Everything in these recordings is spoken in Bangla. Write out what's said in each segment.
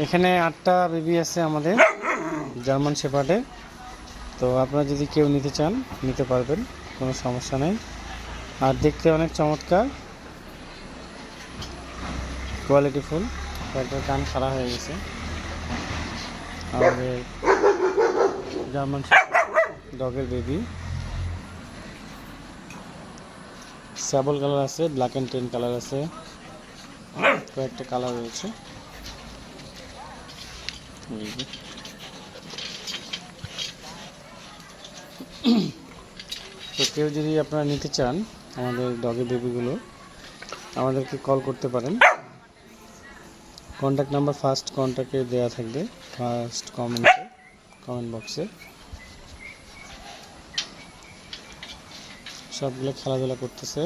এখানে আটটা বেবি আছে আমাদের জার্মান শেপার্ডে তো আপনারা যদি কেউ নিতে চান, নিতে পারবেন, কোনো সমস্যা নেই। আর দেখতে অনেক চমৎকার। Quality full. কয়েকটা কান খারাপ হয়ে গেছে। আমাদের জার্মান ডগের বেবি স্যাবল কালার আছে ব্ল্যাক অ্যান্ড টেন কালার আছে। কয়েকটা কালার রয়েছে। তো কেউ যদি আপনারা নিতে চান আমাদের ডগের বেবিগুলো, আমাদেরকে কল করতে পারেন। কন্ট্যাক্ট নাম্বার ফার্স্ট কন্ট্যাক্টে দেওয়া থাকবে, ফার্স্ট কমেন্টে, কমেন্ট বক্সে। সবগুলো খেলাধুলা করতেছে।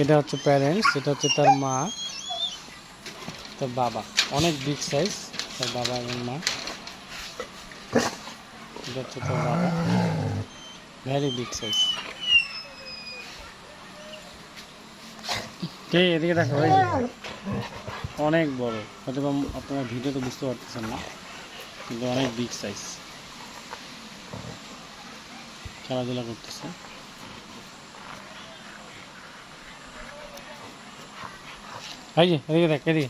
এটা হচ্ছে প্যারেন্টস এটা হচ্ছে তার মা, তার বাবা। অনেক বিগ সাইজ তার বাবা এবং মা। এটা হচ্ছে তার বাবা। ভেরি বিগ সাইজ কে, এদিকে দেখো ওই অনেক বড়। হয়তো আপনারা ভিডিওতে বুঝতে পারতেছেন না, কিন্তু অনেক বিগ সাইজ খেলাধুলা করতেছে। এই যে এদিকে দেখ এদিকে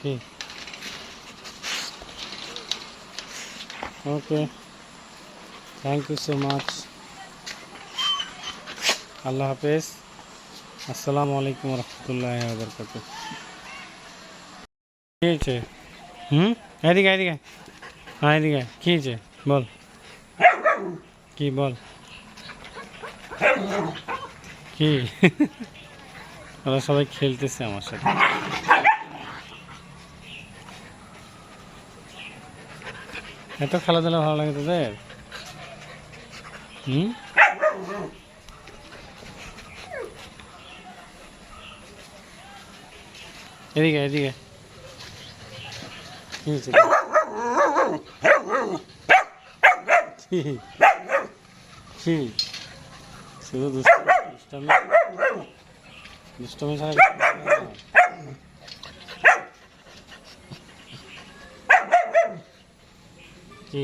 কি okay thank you so much আল্লাহ হাফেজ। আসসালামু আলাইকুম রহমতুল্লাহ বরকাত কি হয়েছে? হুম? এদিকে এদিকে হ্যাঁ এদিকে কি হয়েছে? বল। কি বল? কি? ওরা সবাই খেলতেছে আমার সাথে। এত খেলাধুলা ভালো লাগে তোদের? হুম? এদিকে এদিকে। শুধু দুষ্টমি ছাড়া। কি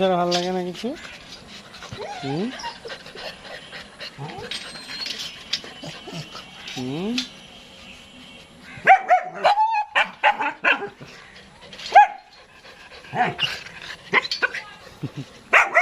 ছাড়া ভালো লাগে না কিছু? হুম? হুম?